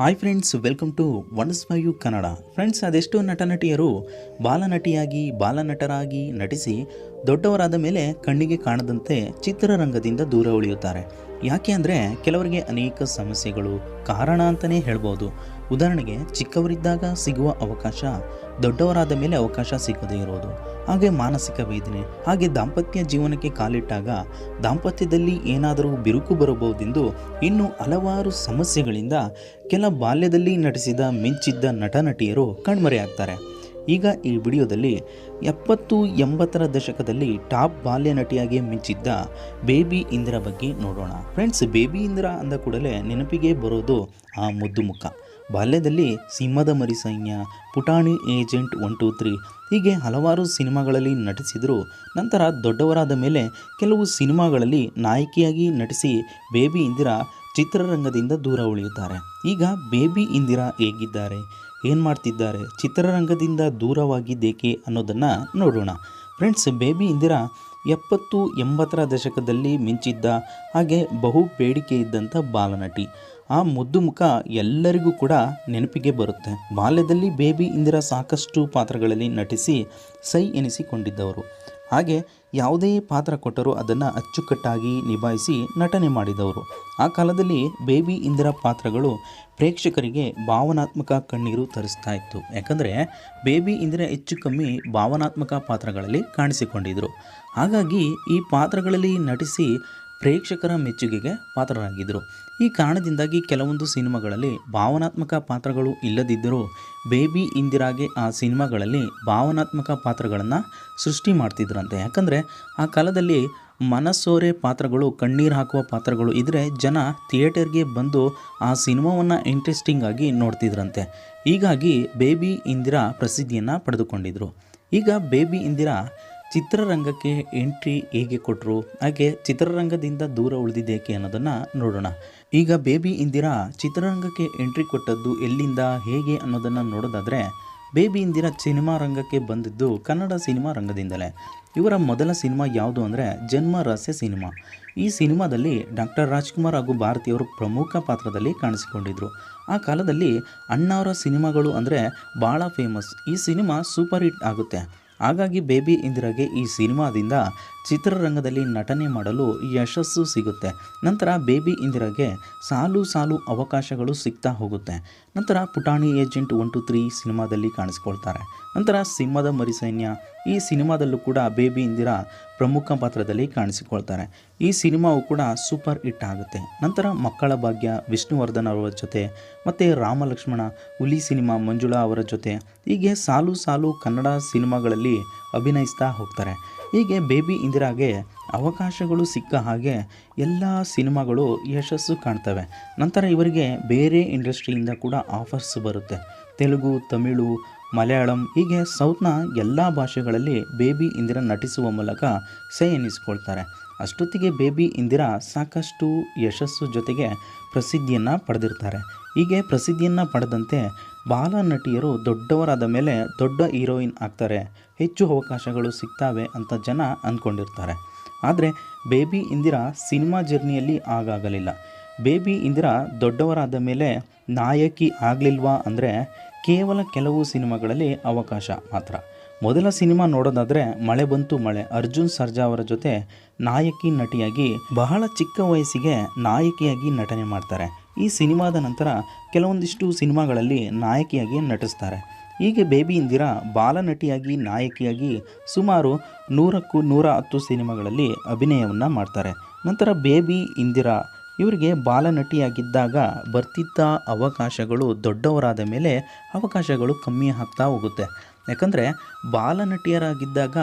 Hi friends welcome to once my you Kannada friends ಅದೆಷ್ಟೋ ನಟ ನಟಿಯರು ಬಾಲನಟಿಯಾಗಿ, ಬಾಲನಟರಾಗಿ ನಟಿಸಿ ದೊಡ್ಡವರಾದ ಮೇಲೆ ಕಣ್ಣಿಗೆ ಕಾಣದಂತೆ ಚಿತ್ರರಂಗದಿಂದ ದೂರ ಉಳಿಯುತ್ತಾರೆ. ಯಾಕೆ ಅಂದರೆ ಕೆಲವರಿಗೆ ಅನೇಕ ಸಮಸ್ಯೆಗಳು ಕಾರಣ ಅಂತಲೇ ಹೇಳ್ಬೋದು. ಉದಾಹರಣೆಗೆ, ಚಿಕ್ಕವರಿದ್ದಾಗ ಸಿಗುವ ಅವಕಾಶ ದೊಡ್ಡವರಾದ ಮೇಲೆ ಅವಕಾಶ ಸಿಗದೇ ಇರೋದು, ಹಾಗೆ ಮಾನಸಿಕ ವೇದನೆ, ಹಾಗೆ ದಾಂಪತ್ಯ ಜೀವನಕ್ಕೆ ಕಾಲಿಟ್ಟಾಗ ದಾಂಪತ್ಯದಲ್ಲಿ ಏನಾದರೂ ಬಿರುಕು ಬರಬಹುದೆಂದು ಇನ್ನು ಹಲವಾರು ಸಮಸ್ಯೆಗಳಿಂದ ಕೆಲ ಬಾಲ್ಯದಲ್ಲಿ ನಟಿಸಿದ ಮಿಂಚಿದ್ದ ನಟ ನಟಿಯರು ಕಣ್ಮರೆಯಾಗ್ತಾರೆ. ಈಗ ಈ ವಿಡಿಯೋದಲ್ಲಿ ಎಪ್ಪತ್ತು ಎಂಬತ್ತರ ದಶಕದಲ್ಲಿ ಟಾಪ್ ಬಾಲ್ಯ ನಟಿಯಾಗಿ ಮಿಂಚಿದ್ದ ಬೇಬಿ ಇಂದಿರಾ ಬಗ್ಗೆ ನೋಡೋಣ. ಫ್ರೆಂಡ್ಸ್, ಬೇಬಿ ಇಂದಿರಾ ಅಂದ ಕೂಡಲೇ ನೆನಪಿಗೆ ಬರೋದು ಆ ಮುದ್ದು ಮುಖ ಬಾಲ್ಯದಲ್ಲಿ ಸಿಂಹದ ಮರಿ ಸೈನ್ಯ, ಪುಟಾಣಿ ಏಜೆಂಟ್ ಒನ್, ಟೂ, ತ್ರೀ ಹೀಗೆ ಹಲವಾರು ಸಿನಿಮಾಗಳಲ್ಲಿ ನಟಿಸಿದರು. ನಂತರ ದೊಡ್ಡವರಾದ ಮೇಲೆ ಕೆಲವು ಸಿನಿಮಾಗಳಲ್ಲಿ ನಾಯಕಿಯಾಗಿ ನಟಿಸಿ ಬೇಬಿ ಇಂದಿರಾ ಚಿತ್ರರಂಗದಿಂದ ದೂರ ಉಳಿಯುತ್ತಾರೆ. ಈಗ ಬೇಬಿ ಇಂದಿರಾ ಹೇಗಿದ್ದಾರೆ? ಏನು ಮಾಡ್ತಿದ್ದಾರೆ? ಚಿತ್ರರಂಗದಿಂದ ದೂರವಾಗಿದ್ದೇಕೆ ಅನ್ನೋದನ್ನು ನೋಡೋಣ. ಫ್ರೆಂಡ್ಸ್, ಬೇಬಿ ಇಂದಿರಾ ಎಪ್ಪತ್ತು ಎಂಬತ್ತರ ದಶಕದಲ್ಲಿ ಮಿಂಚಿದ್ದ ಹಾಗೆ ಬಹು ಬೇಡಿಕೆ ಇದ್ದಂಥ ಬಾಲನಟಿ. ಆ ಮುದ್ದು ಮುಖ ಎಲ್ಲರಿಗೂ ಕೂಡ ನೆನಪಿಗೆ ಬರುತ್ತೆ. ಬಾಲ್ಯದಲ್ಲಿ ಬೇಬಿ ಇಂದಿರಾ ಸಾಕಷ್ಟು ಪಾತ್ರಗಳಲ್ಲಿ ನಟಿಸಿ ಸೈ ಎನಿಸಿಕೊಂಡಿದ್ದವರು. ಹಾಗೆ ಯಾವುದೇ ಪಾತ್ರ ಕೊಟ್ಟರೂ ಅದನ್ನು ಅಚ್ಚುಕಟ್ಟಾಗಿ ನಿಭಾಯಿಸಿ ನಟನೆ ಮಾಡಿದವರು. ಆ ಕಾಲದಲ್ಲಿ ಬೇಬಿ ಇಂದಿರಾ ಪಾತ್ರಗಳು ಪ್ರೇಕ್ಷಕರಿಗೆ ಭಾವನಾತ್ಮಕ ಕಣ್ಣೀರು ತರಿಸ್ತಾ ಇತ್ತು. ಯಾಕಂದರೆ ಬೇಬಿ ಇಂದಿರಾ ಹೆಚ್ಚು ಕಮ್ಮಿ ಭಾವನಾತ್ಮಕ ಪಾತ್ರಗಳಲ್ಲಿ ಕಾಣಿಸಿಕೊಂಡಿದ್ದರು ಹಾಗಾಗಿ ಈ ಪಾತ್ರಗಳಲ್ಲಿ ನಟಿಸಿ ಪ್ರೇಕ್ಷಕರ ಮೆಚ್ಚುಗೆಗೆ ಪಾತ್ರರಾಗಿದ್ದರು. ಈ ಕಾರಣದಿಂದಾಗಿ ಕೆಲವೊಂದು ಸಿನಿಮಾಗಳಲ್ಲಿ ಭಾವನಾತ್ಮಕ ಪಾತ್ರಗಳು ಇಲ್ಲದಿದ್ದರೂ ಬೇಬಿ ಇಂದಿರಾಗೆ ಆ ಸಿನಿಮಾಗಳಲ್ಲಿ ಭಾವನಾತ್ಮಕ ಪಾತ್ರಗಳನ್ನು ಸೃಷ್ಟಿ ಮಾಡ್ತಿದ್ರಂತೆ. ಯಾಕಂದರೆ ಆ ಕಾಲದಲ್ಲಿ ಮನಸೋರೆ ಪಾತ್ರಗಳು, ಕಣ್ಣೀರು ಹಾಕುವ ಪಾತ್ರಗಳು ಇದ್ದರೆ ಜನ ಥಿಯೇಟರ್ಗೆ ಬಂದು ಆ ಸಿನಿಮಾವನ್ನು ಇಂಟ್ರೆಸ್ಟಿಂಗ್ ಆಗಿ ನೋಡ್ತಿದ್ರಂತೆ. ಹೀಗಾಗಿ ಬೇಬಿ ಇಂದಿರಾ ಪ್ರಸಿದ್ಧಿಯನ್ನು ಪಡೆದುಕೊಂಡಿದ್ರು. ಈಗ ಬೇಬಿ ಇಂದಿರಾ ಚಿತ್ರರಂಗಕ್ಕೆ ಎಂಟ್ರಿ ಹೇಗೆ ಕೊಟ್ಟರು ಹಾಗೆ ಚಿತ್ರರಂಗದಿಂದ ದೂರ ಉಳಿದಿದ್ದೇಕೆ ಅನ್ನೋದನ್ನು ನೋಡೋಣ. ಈಗ ಬೇಬಿ ಇಂದಿರಾ ಚಿತ್ರರಂಗಕ್ಕೆ ಎಂಟ್ರಿ ಕೊಟ್ಟದ್ದು ಎಲ್ಲಿಂದ, ಹೇಗೆ ಅನ್ನೋದನ್ನು ನೋಡೋದಾದರೆ, ಬೇಬಿ ಇಂದಿರಾ ಸಿನಿಮಾ ರಂಗಕ್ಕೆ ಬಂದಿದ್ದು ಕನ್ನಡ ಸಿನಿಮಾ ರಂಗದಿಂದಲೇ. ಇವರ ಮೊದಲ ಸಿನಿಮಾ ಯಾವುದು ಅಂದರೆ, ಜನ್ಮ ರಹಸ್ಯ ಸಿನಿಮಾ. ಈ ಸಿನಿಮಾದಲ್ಲಿ ಡಾಕ್ಟರ್ ರಾಜ್ಕುಮಾರ್ ಹಾಗೂ ಭಾರತೀಯವರು ಪ್ರಮುಖ ಪಾತ್ರದಲ್ಲಿ ಕಾಣಿಸಿಕೊಂಡಿದ್ದರು ಆ ಕಾಲದಲ್ಲಿ ಅಣ್ಣವರ ಸಿನಿಮಾಗಳು ಅಂದರೆ ಭಾಳ ಫೇಮಸ್ ಈ ಸಿನಿಮಾ ಸೂಪರ್ ಹಿಟ್ ಆಗುತ್ತೆ. ಹಾಗಾಗಿ ಬೇಬಿ ಇಂದಿರಾಗೆ ಈ ಸಿನಿಮಾದಿಂದ ಚಿತ್ರರಂಗದಲ್ಲಿ ನಟನೆ ಮಾಡಲು ಯಶಸ್ಸು ಸಿಗುತ್ತೆ. ನಂತರ ಬೇಬಿ ಇಂದಿರಾಗೆ ಸಾಲು ಸಾಲು ಅವಕಾಶಗಳು ಸಿಗ್ತಾ ಹೋಗುತ್ತೆ. ನಂತರ ಪುಟಾಣಿ ಏಜೆಂಟ್ ಒನ್ ಟು ತ್ರೀ ಸಿನಿಮಾದಲ್ಲಿ ಕಾಣಿಸ್ಕೊಳ್ತಾರೆ. ನಂತರ ಸಿಂಹದ ಮರಿಸೈನ್ಯ ಈ ಸಿನಿಮಾದಲ್ಲೂ ಕೂಡ ಬೇಬಿ ಇಂದಿರಾ ಪ್ರಮುಖ ಪಾತ್ರದಲ್ಲಿ ಕಾಣಿಸಿಕೊಳ್ತಾರೆ. ಈ ಸಿನಿಮಾವು ಕೂಡ ಸೂಪರ್ ಹಿಟ್ ಆಗುತ್ತೆ. ನಂತರ ಮಕ್ಕಳ ಭಾಗ್ಯ, ವಿಷ್ಣುವರ್ಧನ್ ಅವರ ಜೊತೆ ಮತ್ತು ರಾಮ ಲಕ್ಷ್ಮಣ ಹುಲಿ ಸಿನಿಮಾ ಮಂಜುಳಾ ಅವರ ಜೊತೆ ಹೀಗೆ ಸಾಲು ಸಾಲು ಕನ್ನಡ ಸಿನಿಮಾಗಳಲ್ಲಿ ಅಭಿನಯಿಸ್ತಾ ಹೋಗ್ತಾರೆ. ಹೀಗೆ ಬೇಬಿ ಇಂದಿರಾಗೆ ಅವಕಾಶಗಳು ಸಿಕ್ಕ ಹಾಗೆ ಎಲ್ಲ ಸಿನಿಮಾಗಳು ಯಶಸ್ಸು ಕಾಣ್ತವೆ. ನಂತರ ಇವರಿಗೆ ಬೇರೆ ಇಂಡಸ್ಟ್ರಿಯಿಂದ ಕೂಡ ಆಫರ್ಸ್ ಬರುತ್ತೆ. ತೆಲುಗು, ತಮಿಳು ಮಲಯಾಳಂ, ಹೀಗೆ ಸೌತ್ನ ಎಲ್ಲ ಭಾಷೆಗಳಲ್ಲಿ ಬೇಬಿ ಇಂದಿರಾ ನಟಿಸುವ ಮೂಲಕ ಸೈ ಎನ್ನಿಸ್ಕೊಳ್ತಾರೆ ಅಷ್ಟೊತ್ತಿಗೆ ಬೇಬಿ ಇಂದಿರಾ ಸಾಕಷ್ಟು ಯಶಸ್ಸು ಜೊತೆಗೆ ಪ್ರಸಿದ್ಧಿಯನ್ನು ಪಡೆದಿರ್ತಾರೆ. ಹೀಗೆ ಪ್ರಸಿದ್ಧಿಯನ್ನು ಪಡೆದಂತೆ ಬಾಲ ನಟಿಯರು ದೊಡ್ಡವರಾದ ಮೇಲೆ ದೊಡ್ಡ ಹೀರೋಯಿನ್ ಆಗ್ತಾರೆ. ಹೆಚ್ಚು ಅವಕಾಶಗಳು ಸಿಗ್ತಾವೆ ಅಂತ ಜನ ಅಂದ್ಕೊಂಡಿರ್ತಾರೆ ಆದರೆ ಬೇಬಿ ಇಂದಿರಾ ಸಿನಿಮಾ ಜರ್ನಿಯಲ್ಲಿ ಆಗಾಗಲಿಲ್ಲ ಬೇಬಿ ಇಂದಿರಾ ದೊಡ್ಡವರಾದ ಮೇಲೆ ನಾಯಕಿ ಆಗಲಿಲ್ವಾ ಅಂದರೆ ಕೇವಲ ಕೆಲವು ಸಿನಿಮಾಗಳಲ್ಲಿ ಅವಕಾಶ ಮಾತ್ರ. ಮೊದಲ ಸಿನಿಮಾ ನೋಡೋದಾದರೆ ಮಳೆ ಬಂತು ಮಳೆ. ಅರ್ಜುನ್ ಸರ್ಜಾ ಅವರ ಜೊತೆ ನಾಯಕಿ ನಟಿಯಾಗಿ ಬಹಳ ಚಿಕ್ಕ ವಯಸ್ಸಿಗೆ ನಾಯಕಿಯಾಗಿ ನಟನೆ ಮಾಡ್ತಾರೆ. ಈ ಸಿನಿಮಾದ ನಂತರ ಕೆಲವೊಂದಿಷ್ಟು ಸಿನಿಮಾಗಳಲ್ಲಿ ನಾಯಕಿಯಾಗಿ ನಟಿಸ್ತಾರೆ. ಹೀಗೆ ಬೇಬಿ ಇಂದಿರಾ ಬಾಲನಟಿಯಾಗಿ ನಾಯಕಿಯಾಗಿ ಸುಮಾರು ನೂರಕ್ಕೂ ನೂರ ಹತ್ತು ಸಿನಿಮಾಗಳಲ್ಲಿ ಅಭಿನಯವನ್ನು ಮಾಡ್ತಾರೆ. ನಂತರ ಬೇಬಿ ಇಂದಿರಾ ಇವರಿಗೆ ಬಾಲನಟಿಯಾಗಿದ್ದಾಗ ಬರ್ತಿದ್ದ ಅವಕಾಶಗಳು ದೊಡ್ಡವರಾದ ಮೇಲೆ ಅವಕಾಶಗಳು ಕಮ್ಮಿ ಆಗ್ತಾ ಹೋಗುತ್ತೆ. ಯಾಕಂದರೆ ಬಾಲನಟಿಯರಾಗಿದ್ದಾಗ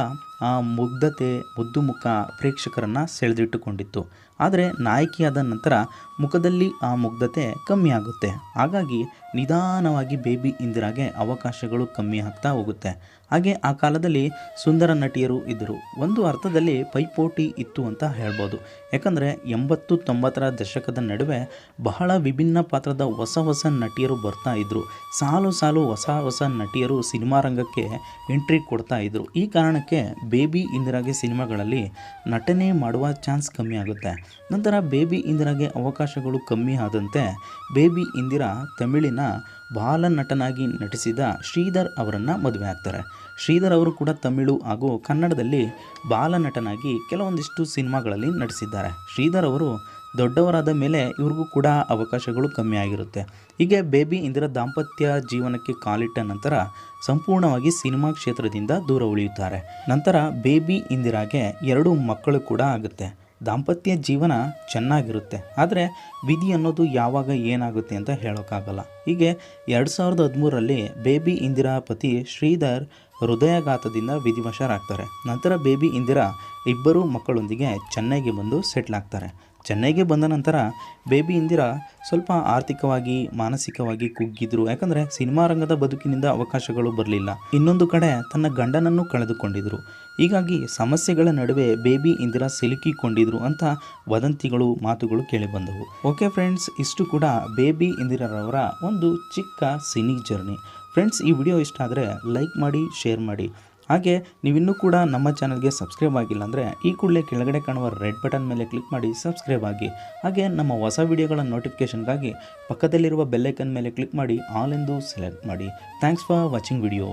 ಆ ಮುಗ್ಧತೆ ಮುದ್ದು ಮುಖ ಪ್ರೇಕ್ಷಕರನ್ನು ಸೆಳೆದಿಟ್ಟುಕೊಂಡಿತ್ತು. ಆದರೆ ನಾಯಕಿಯಾದ ನಂತರ ಮುಖದಲ್ಲಿ ಆ ಮುಗ್ಧತೆ ಕಮ್ಮಿ ಆಗುತ್ತೆ. ಹಾಗಾಗಿ ನಿಧಾನವಾಗಿ ಬೇಬಿ ಇಂದಿರಾಗೆ ಅವಕಾಶಗಳು ಕಮ್ಮಿ ಆಗ್ತಾ ಹೋಗುತ್ತೆ. ಹಾಗೆ ಆ ಕಾಲದಲ್ಲಿ ಸುಂದರ ನಟಿಯರು ಇದ್ದರು. ಒಂದು ಅರ್ಥದಲ್ಲಿ ಪೈಪೋಟಿ ಇತ್ತು ಅಂತ ಹೇಳ್ಬೋದು. ಯಾಕಂದರೆ ಎಂಬತ್ತು ತೊಂಬತ್ತರ ದಶಕದ ನಡುವೆ ಬಹಳ ವಿಭಿನ್ನ ಪಾತ್ರದ ಹೊಸ ಹೊಸ ನಟಿಯರು ಬರ್ತಾ ಇದ್ದರು ಸಾಲು ಸಾಲು ಹೊಸ ಹೊಸ ನಟಿಯರು ಸಿನಿಮಾ ರಂಗಕ್ಕೆ ಎಂಟ್ರಿ ಕೊಡ್ತಾ ಇದ್ದರು ಈ ಕಾರಣಕ್ಕೆ ಬೇಬಿ ಇಂದಿರಾಗೆ ಸಿನಿಮಾಗಳಲ್ಲಿ ನಟನೆ ಮಾಡುವ ಚಾನ್ಸ್ ಕಮ್ಮಿ ಆಗುತ್ತೆ. ನಂತರ ಬೇಬಿ ಇಂದಿರಾಗೆ ಅವಕಾಶಗಳು ಕಮ್ಮಿ ಆದಂತೆ ಬೇಬಿ ಇಂದಿರಾ ತಮಿಳಿನ ಬಾಲ ನಟನಾಗಿ ನಟಿಸಿದ ಶ್ರೀಧರ್ ಅವರನ್ನು ಮದುವೆ ಆಗ್ತಾರೆ. ಶ್ರೀಧರ್ ಅವರು ಕೂಡ ತಮಿಳು ಹಾಗೂ ಕನ್ನಡದಲ್ಲಿ ಬಾಲ ನಟನಾಗಿ ಕೆಲವೊಂದಿಷ್ಟು ಸಿನಿಮಾಗಳಲ್ಲಿ ನಟಿಸಿದ್ದಾರೆ. ಶ್ರೀಧರ್ ಅವರು ದೊಡ್ಡವರಾದ ಮೇಲೆ ಇವ್ರಿಗೂ ಕೂಡ ಅವಕಾಶಗಳು ಕಮ್ಮಿ ಆಗಿರುತ್ತೆ. ಹೀಗೆ ಬೇಬಿ ಇಂದಿರ ದಾಂಪತ್ಯ ಜೀವನಕ್ಕೆ ಕಾಲಿಟ್ಟ ನಂತರ ಸಂಪೂರ್ಣವಾಗಿ ಸಿನಿಮಾ ಕ್ಷೇತ್ರದಿಂದ ದೂರ ಉಳಿಯುತ್ತಾರೆ. ನಂತರ ಬೇಬಿ ಇಂದಿರಾಗೆ ಎರಡು ಮಕ್ಕಳು ಕೂಡ ಆಗುತ್ತೆ. ದಾಂಪತ್ಯ ಜೀವನ ಚೆನ್ನಾಗಿರುತ್ತೆ. ಆದರೆ ವಿಧಿ ಅನ್ನೋದು ಯಾವಾಗ ಏನಾಗುತ್ತೆ ಅಂತ ಹೇಳೋಕ್ಕಾಗಲ್ಲ ಹೀಗೆ ಎರಡು ಸಾವಿರದ ಹದಿಮೂರರಲ್ಲಿ ಬೇಬಿ ಇಂದಿರಾ ಪತಿ ಶ್ರೀಧರ್ ಹೃದಯಾಘಾತದಿಂದ ವಿಧಿವಶರಾಗ್ತಾರೆ. ನಂತರ ಬೇಬಿ ಇಂದಿರಾ ಇಬ್ಬರು ಮಕ್ಕಳೊಂದಿಗೆ ಚೆನ್ನೈಗೆ ಬಂದು ಸೆಟ್ಲ್ ಆಗ್ತಾರೆ. ಚೆನ್ನೈಗೆ ಬಂದ ನಂತರ ಬೇಬಿ ಇಂದಿರಾ ಸ್ವಲ್ಪ ಆರ್ಥಿಕವಾಗಿ, ಮಾನಸಿಕವಾಗಿ ಕುಗ್ಗಿದ್ರು. ಯಾಕಂದರೆ ಸಿನಿಮಾ ರಂಗದ ಬದುಕಿನಿಂದ ಅವಕಾಶಗಳು ಬರಲಿಲ್ಲ. ಇನ್ನೊಂದು ಕಡೆ ತನ್ನ ಗಂಡನನ್ನು ಕಳೆದುಕೊಂಡಿದ್ರು. ಹೀಗಾಗಿ ಸಮಸ್ಯೆಗಳ ನಡುವೆ ಬೇಬಿ ಇಂದಿರಾ ಸಿಲುಕಿಕೊಂಡಿದ್ರು ಅಂತ ವದಂತಿಗಳು, ಮಾತುಗಳು ಕೇಳಿಬಂದವು. ಓಕೆ ಫ್ರೆಂಡ್ಸ್, ಇಷ್ಟು ಕೂಡ ಬೇಬಿ ಇಂದಿರಾರವರ ಒಂದು ಚಿಕ್ಕ ಸಿನಿ ಜರ್ನಿ. ಫ್ರೆಂಡ್ಸ್, ಈ ವಿಡಿಯೋ ಇಷ್ಟ ಆದರೆ ಲೈಕ್ ಮಾಡಿ, ಶೇರ್ ಮಾಡಿ. ಹಾಗೆ ನೀವಿನ್ನೂ ಕೂಡ ನಮ್ಮ ಚಾನಲ್ಗೆ ಸಬ್ಸ್ಕ್ರೈಬ್ ಆಗಿಲ್ಲ ಅಂದರೆ ಈ ಕೂಡಲೇ ಕೆಳಗಡೆ ಕಾಣುವ ರೆಡ್ ಬಟನ್ ಮೇಲೆ ಕ್ಲಿಕ್ ಮಾಡಿ ಸಬ್ಸ್ಕ್ರೈಬ್ ಆಗಿ. ಹಾಗೆ ನಮ್ಮ ಹೊಸ ವಿಡಿಯೋಗಳ ನೋಟಿಫಿಕೇಷನ್ಗಾಗಿ ಪಕ್ಕದಲ್ಲಿರುವ ಬೆಲ್ಲೈಕನ್ ಮೇಲೆ ಕ್ಲಿಕ್ ಮಾಡಿ ಆಲ್ ಎಂದು ಸೆಲೆಕ್ಟ್ ಮಾಡಿ. Thanks for watching video.